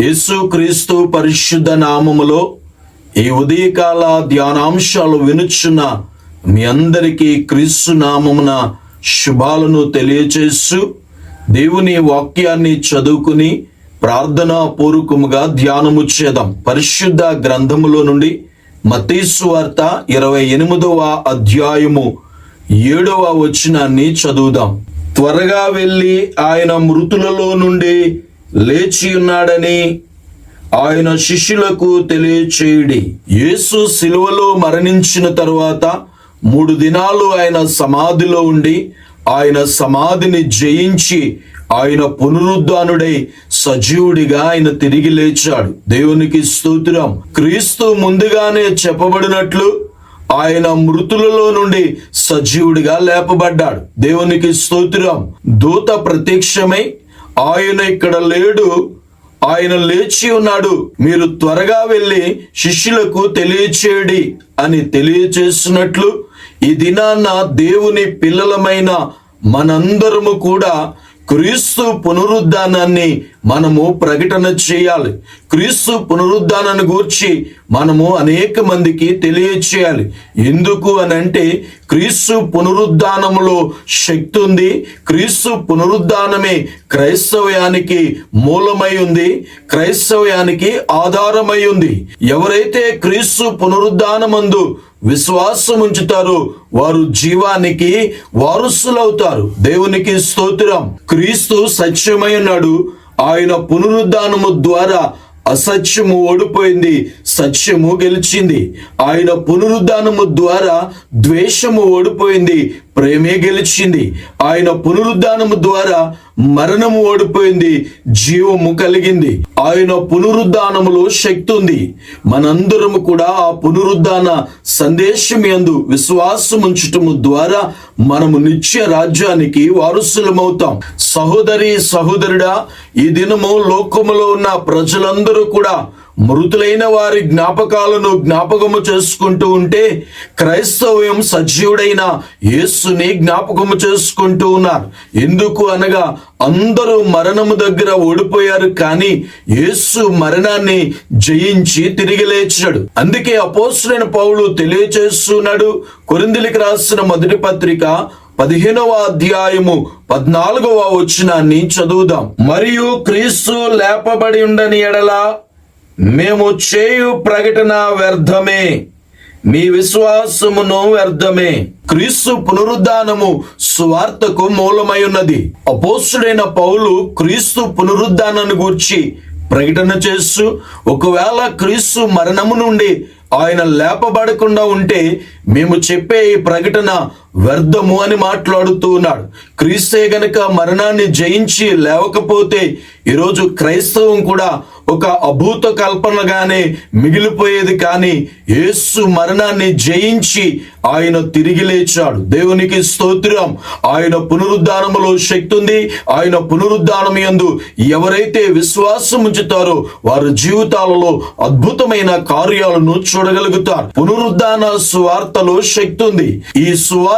యేసుక్రీస్తు పరిశుద్ధ నామములో ఈ ఉదయకాల ధ్యానాంశాలు వినుచున్న మీ అందరికీ క్రీస్తు నామమున శుభాలను తెలియచేస్తూ దేవుని వాక్యాన్ని చదువుకుని ప్రార్థనా పూర్వకముగా ధ్యానము చేద్దాం. పరిశుద్ధ గ్రంథములో నుండి మతీసు వార్త ఇరవై ఎనిమిదవ అధ్యాయము ఏడవ వచనాన్ని చదువుదాం. త్వరగా వెళ్ళి ఆయన మృతులలో నుండి లేచి ఉన్నాడని ఆయన శిష్యులకు తెలియచేయుడి. యేసు శిలువలో మరణించిన తరువాత మూడు దినాలు ఆయన సమాధిలో ఉండి ఆయన సమాధిని జయించి ఆయన పునరుద్ధానుడై సజీవుడిగా ఆయన తిరిగి లేచాడు. దేవునికి స్తోత్రం. క్రీస్తు ముందుగానే చెప్పబడినట్లు ఆయన మృతులలో నుండి సజీవుడిగా లేపబడ్డాడు. దేవునికి స్తోత్రం. దూత ప్రత్యక్షమై ఆయన ఇక్కడ లేడు. ఆయన లేచి ఉన్నాడు. మీరు త్వరగా వెళ్ళి శిష్యులకు తెలియచేయడి అని తెలియచేసినట్లు ఈ దినాన్న దేవుని పిల్లలమైన మనందరము కూడా క్రీస్తు పునరుద్ధానాన్ని మనము ప్రకటన చేయాలి. క్రీస్తు పునరుద్ధానాన్ని గూర్చి మనము అనేక మందికి తెలియచేయాలి. ఎందుకు అని అంటే క్రీస్తు పునరుద్ధానములో శక్తి ఉంది. క్రీస్తు పునరుద్ధానమే క్రైస్తవ్యానికి మూలమై ఉంది. క్రైస్తవ్యానికి ఆధారమై ఉంది. ఎవరైతే క్రీస్తు పునరుద్ధానమందు విశ్వాసం ఉంచుతారు వారు జీవానికి వారసులవుతారు. దేవునికి స్తోత్రం. క్రీస్తు సత్యమై ఉన్నాడు. ఆయన పునరుద్ధానము ద్వారా అసత్యము ఓడిపోయింది. సత్యము గెలిచింది. ఆయన పునరుద్ధానము ద్వారా ద్వేషము ఓడిపోయింది. ప్రేమే గెలిచింది. ఆయన పునరుద్ధానము ద్వారా మరణము ఓడిపోయింది. జీవము కలిగింది. ఆయన పునరుద్ధానములో శక్తి ఉంది. మనందరము కూడా ఆ పునరుద్ధాన సందేశం యందు విశ్వాసం ఉంచటము ద్వారా మనము నిత్య రాజ్యానికి వారసులమవుతాం. సహోదరి సహోదరుడా ఈ దినము లోకములో ఉన్న ప్రజలందరూ కూడా మృతులైన వారి జ్ఞాపకాలను జ్ఞాపకము చేసుకుంటూ ఉంటే క్రైస్తవ్యం సజీవుడైన యేసుని జ్ఞాపకము చేసుకుంటూ ఉన్నారు. ఎందుకు అనగా అందరూ మరణము దగ్గర ఓడిపోయారు కానీ యేసు మరణాన్ని జయించి తిరిగి లేచాడు అందుకే అపోసులైన పౌలు తెలియచేస్తున్నాడు. కొరిందిలికి రాసిన మొదటి పత్రిక పదిహేనవ అధ్యాయము పద్నాలుగవ వచనాన్ని చదువుదాం. మరియు క్రీస్తు లేపబడి ఉండని ఎడలా మేము చేయు ప్రకటన వ్యర్థమే. మీ విశ్వాసమును వ్యర్థమే. క్రీస్తు పునరుద్ధానము స్వార్థకు మూలమై ఉన్నది అపోస్తుడైన పౌలు క్రీస్తు పునరుద్ధానాన్ని గూర్చి ప్రకటన చేస్తూ ఒకవేళ క్రీస్తు మరణము నుండి ఆయన లేపబడకుండా ఉంటే మేము చెప్పే ఈ ప్రకటన వ్యర్థము అని మాట్లాడుతూ ఉన్నాడు. క్రీస్తే గనక మరణాన్ని జయించి లేవకపోతే ఈరోజు క్రైస్తవం కూడా ఒక అభూత కల్పనగానే మిగిలిపోయేది కానీ యేసు మరణాన్ని జయించి ఆయన తిరిగి లేచాడు. దేవునికి స్తోత్రం. ఆయన పునరుద్ధానములో శక్తి ఉంది. ఆయన పునరుద్ధానం యందు ఎవరైతే విశ్వాసం ఉంచుతారో వారి జీవితాలలో అద్భుతమైన కార్యాలను చూడగలుగుతారు. పునరుద్ధాన సువార్తలో శక్తి ఉంది. ఈ సువార్త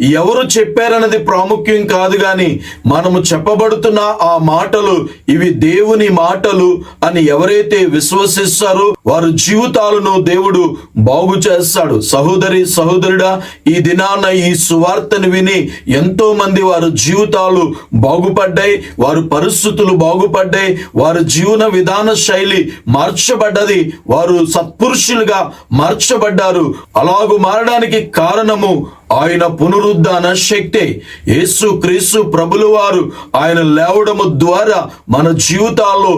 ఎవరు చెప్పారన్నది ప్రాముఖ్యం కాదు గాని మనము చెప్పబడుతున్న ఆ మాటలు ఇవి దేవుని మాటలు అని ఎవరైతే విశ్వసిస్తారో వారి జీవితాలను దేవుడు బాగు చేస్తాడు. సహోదరి సహోదరుడా ఈ దినాన ఈ సువార్తను విని ఎంతో మంది వారి జీవితాలు బాగుపడ్డాయి వారి పరిస్థితులు బాగుపడ్డాయి వారి జీవన విధాన శైలి మార్చబడ్డది వారు సత్పురుషులుగా మార్చబడ్డారు. అలాగు మారడానికి కారణము ఆయన పునరుద్ధాన శక్తి. యేసు క్రీస్తు ప్రభుల వారు ఆయన లేవడము ద్వారా మన జీవితాల్లో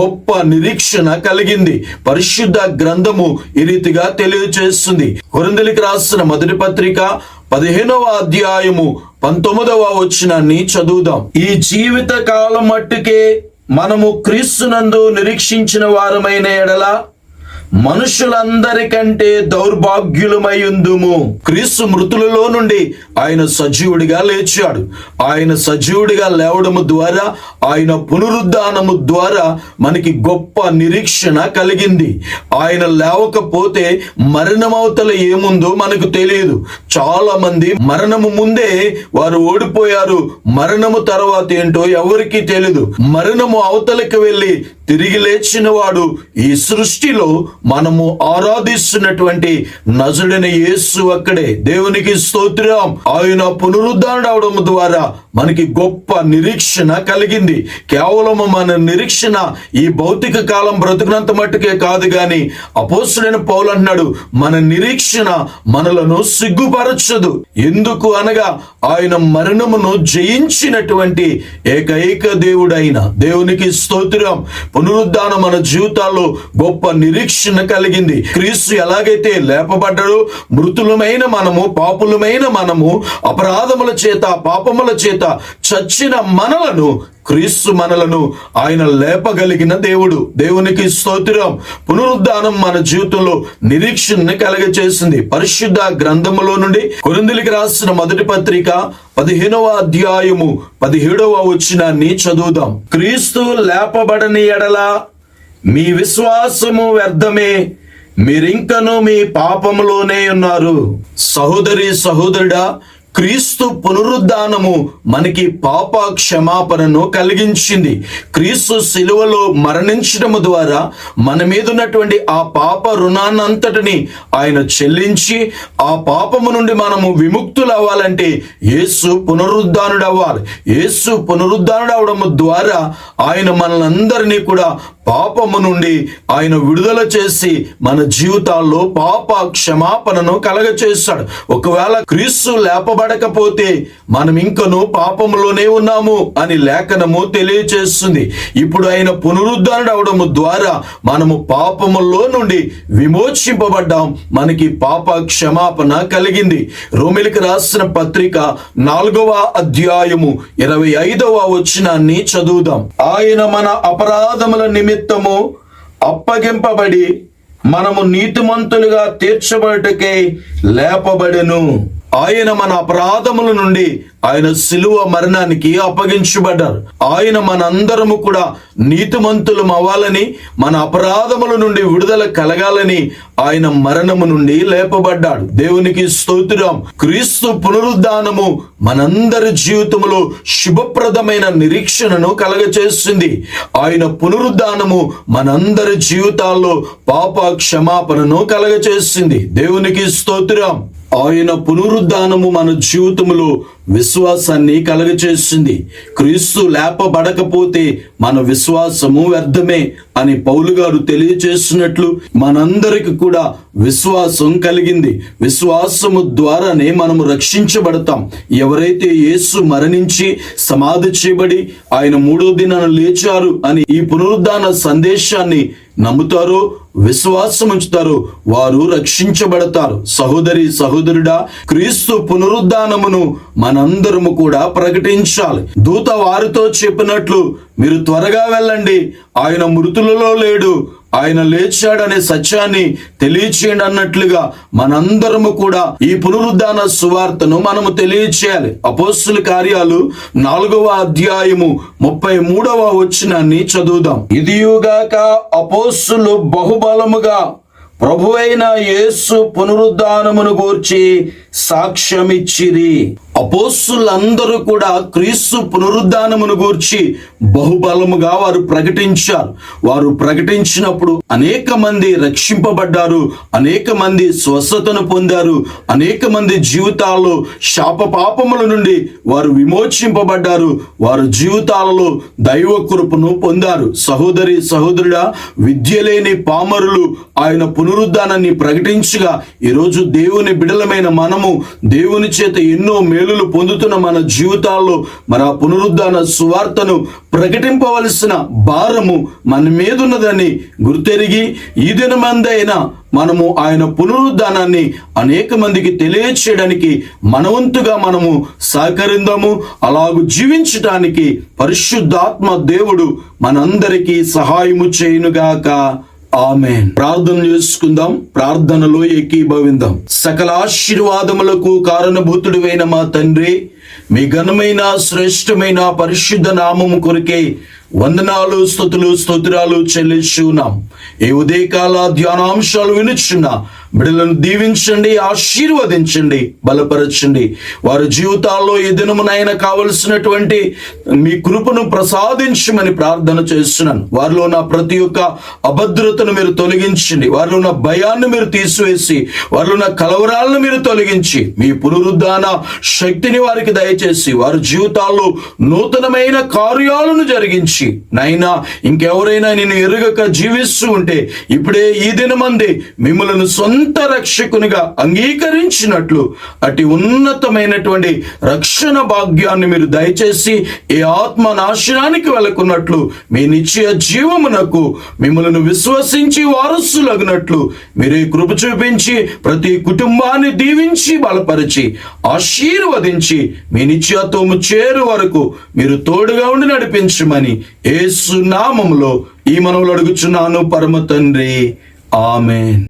గొప్ప నిరీక్షణ కలిగింది. పరిశుద్ధ గ్రంథము ఈ రీతిగా తెలియజేస్తుంది కొరందలికి రాసిన మొదటి పత్రిక పదిహేనవ అధ్యాయము పంతొమ్మిదవ వచనాన్ని చదువుదాం. ఈ జీవిత కాలం మట్టుకే మనము క్రీస్తునందు నిరీక్షించిన వారమైన ఎడల మనుషులందరికంటే దౌర్భాగ్యులమై క్రీస్తు మృతులలో నుండి ఆయన సజీవుడిగా లేచాడు. ఆయన సజీవుడిగా లేవడము ద్వారా ఆయన పునరుద్ధానము ద్వారా మనకి గొప్ప నిరీక్షణ కలిగింది. ఆయన లేవకపోతే మరణమవతల ఏముందో మనకు తెలియదు. చాలా మంది మరణము ముందే వారు ఓడిపోయారు. మరణము తర్వాత ఏంటో ఎవరికీ తెలియదు మరణము అవతలకి వెళ్ళి తిరిగి లేచిన వాడు ఈ సృష్టిలో మనము ఆరాధిస్తున్నటువంటి నజుడైన యేసు అక్కడే. దేవునికి స్తోత్రం. ఆయన పునరుద్ధరణ అవడం ద్వారా మనకి గొప్ప నిరీక్షణ కలిగింది. కేవలం మన నిరీక్షణ ఈ భౌతిక కాలం బ్రతుకునంత మట్టుకే కాదు గాని అపోసుడైన పౌలు అంటున్నాడు మన నిరీక్షణ మనలను సిగ్గుపరచదు. ఎందుకు అనగా ఆయన మరణమును జయించినటువంటి ఏకైక దేవుడైన దేవునికి స్తోత్రం. పునరుద్ధానం మన జీవితాల్లో గొప్ప నిరీక్షణ కలిగింది. క్రీస్తు ఎలాగైతే లేపబడ్డాడో మృతులమైన మనము పాపులమైన మనము అపరాధముల చేత పాపముల చేత చచ్చిన మనలను క్రీస్తు మనలను ఆయన లేపగలిగిన దేవుడు. దేవునికి స్తోత్రం. పునరుద్ధానం మన జీవితంలో నిరీక్షణను కలగచేసింది పరిశుద్ధ గ్రంథములో నుండి కొరిందులకి రాసిన మొదటి పత్రిక పదిహేనవ అధ్యాయము పదిహేడవ వచ్చినాన్ని చదువుదాం. క్రీస్తు లేపబడని ఎడల మీ విశ్వాసము వ్యర్థమే. మీరింకను మీ పాపములోనే ఉన్నారు. సహోదరి సహోదరుడా క్రీస్తు పునరుద్ధానము మనకి పాప క్షమాపణను కలిగించింది. క్రీస్తు శిలువలో మరణించడము ద్వారా మన మీద ఉన్నటువంటి ఆ పాప రుణాన్నంతటిని ఆయన చెల్లించి ఆ పాపము నుండి మనము విముక్తులు అవ్వాలంటే యేసు పునరుద్ధానుడు అవ్వాలి యేసు పునరుద్ధానుడు అవడము ద్వారా ఆయన మనందరినీ కూడా పాపము నుండి ఆయన విడుదల చేసి మన జీవితాల్లో పాప క్షమాపణను కలగచేస్తాడు ఒకవేళ క్రీస్తు లేపబడకపోతే మనం ఇంకను పాపములోనే ఉన్నాము అని లేఖనము తెలియచేస్తుంది. ఇప్పుడు ఆయన పునరుద్ధరణ అవడము ద్వారా మనము పాపములో నుండి విమోచింపబడ్డాం. మనకి పాప క్షమాపణ కలిగింది. రోమిలికి రాసిన పత్రిక నాలుగవ అధ్యాయము ఇరవై ఐదవ వచనాన్ని చదువుదాం. ఆయన మన అపరాధముల నిమిత్తము అప్పగింపబడి మనము నీతిమంతులుగా తీర్చబడుటకై లేపబడెను. ఆయన మన అపరాధముల నుండి ఆయన శిలువ మరణానికి అప్పగించబడ్డారు. ఆయన మనందరము కూడా నీతిమంతులం అవ్వాలని మన అపరాధముల నుండి విడుదల కలగాలని ఆయన మరణము నుండి లేపబడ్డాడు. దేవునికి స్తోత్రం. క్రీస్తు పునరుద్ధానము మనందరి జీవితములో శుభప్రదమైన నిరీక్షణను కలగచేస్తుంది ఆయన పునరుద్ధానము మనందరి జీవితాల్లో పాప క్షమాపణను కలగచేస్తుంది దేవునికి స్తోత్రం. ఆయన పునరుద్ధానము మన జీవితంలో విశ్వాసాన్ని కలగచేస్తుంది. క్రీస్తు లేపబడకపోతే మన విశ్వాసము వ్యర్థమే అని పౌలు గారు తెలియచేస్తున్నట్లు మనందరికి కూడా విశ్వాసం కలిగింది. విశ్వాసము ద్వారానే మనము రక్షించబడతాం. ఎవరైతే యేసు మరణించి సమాధి చేయబడి ఆయన మూడో దినాన లేచారు అని ఈ పునరుద్ధాన సందేశాన్ని నమ్ముతారో విశ్వాసం ఉంచుతారో వారు రక్షించబడతారు. సహోదరి సహోదరుడా క్రీస్తు పునరుద్ధానమును మనందరము కూడా ప్రకటించాలి. దూత వారితో చెప్పినట్లు మీరు త్వరగా వెళ్ళండి. ఆయన మృతులలో లేడు. ఆయన లేచాడనే సత్యాన్ని తెలియచేయండి అన్నట్లుగా మనందరము కూడా ఈ పునరుద్ధాన సువార్తను మనము తెలియచేయాలి. అపోస్తుల కార్యాలు నాలుగవ అధ్యాయము ముప్పై మూడవ వచనాన్ని చదువుదాం. ఇదియుగాక అపోస్తులు బహుబలముగా ప్రభువైన యేసు పునరుద్ధానమును గూర్చి సాక్ష్యమిచ్చిరి. అపోస్సులందరూ కూడా క్రీస్తు పునరుద్ధానమును గూర్చి బహుబలముగా వారు ప్రకటించారు. వారు ప్రకటించినప్పుడు అనేక మంది రక్షింపబడ్డారు అనేక మంది స్వస్థతను పొందారు అనేక మంది జీవితాల్లో శాప పాపముల నుండి వారు విమోచింపబడ్డారు వారు జీవితాలలో దైవ కృపను పొందారు. సహోదరి సహోదరుడా విద్య లేని పామరులు ఆయన పునరుద్ధానాన్ని ప్రకటించగా ఈరోజు దేవుని బిడలమైన మనము దేవుని చేత ఎన్నో మేలులు పొందుతున్న మన జీవితాల్లో మన పునరుద్ధాన సువార్తను ప్రకటింపవలసిన భారము మన మీద ఉన్నదని గుర్తెరిగి ఈ దినమందైనా మనము ఆయన పునరుద్ధానాన్ని అనేక మందికి తెలియచేయడానికి మనవంతుగా మనము సహకరిందాము. అలాగు జీవించటానికి పరిశుద్ధాత్మ దేవుడు మనందరికీ సహాయము చేయునుగాక. ఆమె ప్రార్థన చేసుకుందాం. ప్రార్థనలో ఏకీభవిందాం. సకల ఆశీర్వాదములకు కారణభూతుడివైన మా తండ్రి మీ ఘనమైన శ్రేష్టమైన పరిశుద్ధ నామము కొరికే వందనాలు స్థుతులు స్తోత్రాలు చెల్లిస్తున్నాం ఈ ఉదయకాల ధ్యానాంశాలు వినుచున్న బిడ్డలను దీవించండి ఆశీర్వదించండి బలపరచండి. వారి జీవితాల్లో ఈ దినమునైనా కావలసినటువంటి మీ కృపను ప్రసాదించమని ప్రార్థన చేస్తున్నాను. వారిలో ఉన్న ప్రతి ఒక్క అభద్రతను మీరు తొలగించండి. వారిలో ఉన్న భయాన్ని మీరు తీసివేసి వారిలో ఉన్న కలవరాలను మీరు తొలగించి మీ పునరుద్ధాన శక్తిని వారికి దయచేసి వారి జీవితాల్లో నూతనమైన కార్యాలను జరిగించి. నైనా ఇంకెవరైనా నేను ఎరుగక జీవిస్తూ ఉంటే ఇప్పుడే ఈ దినమంది మిమ్మలను సొంత రక్షకునిగా అంగీకరించినట్లు అటు ఉన్నతమైనటువంటి రక్షణ భాగ్యాన్ని మీరు దయచేసి ఈ ఆత్మ నాశనానికి వెళ్ళకున్నట్లు మీ నిత్య జీవమునకు మిమ్మలను విశ్వసించి వారసులగినట్లు మీరే కృప చూపించి ప్రతి కుటుంబాన్ని దీవించి బలపరిచి ఆశీర్వదించి మీ నిత్యత్వము చేరు వరకు మీరు తోడుగా ఉండి నడిపించమని ఏసునామంలో ఈ మనవులు అడుగుచున్నాను పరమ తండ్రి. ఆమెన్.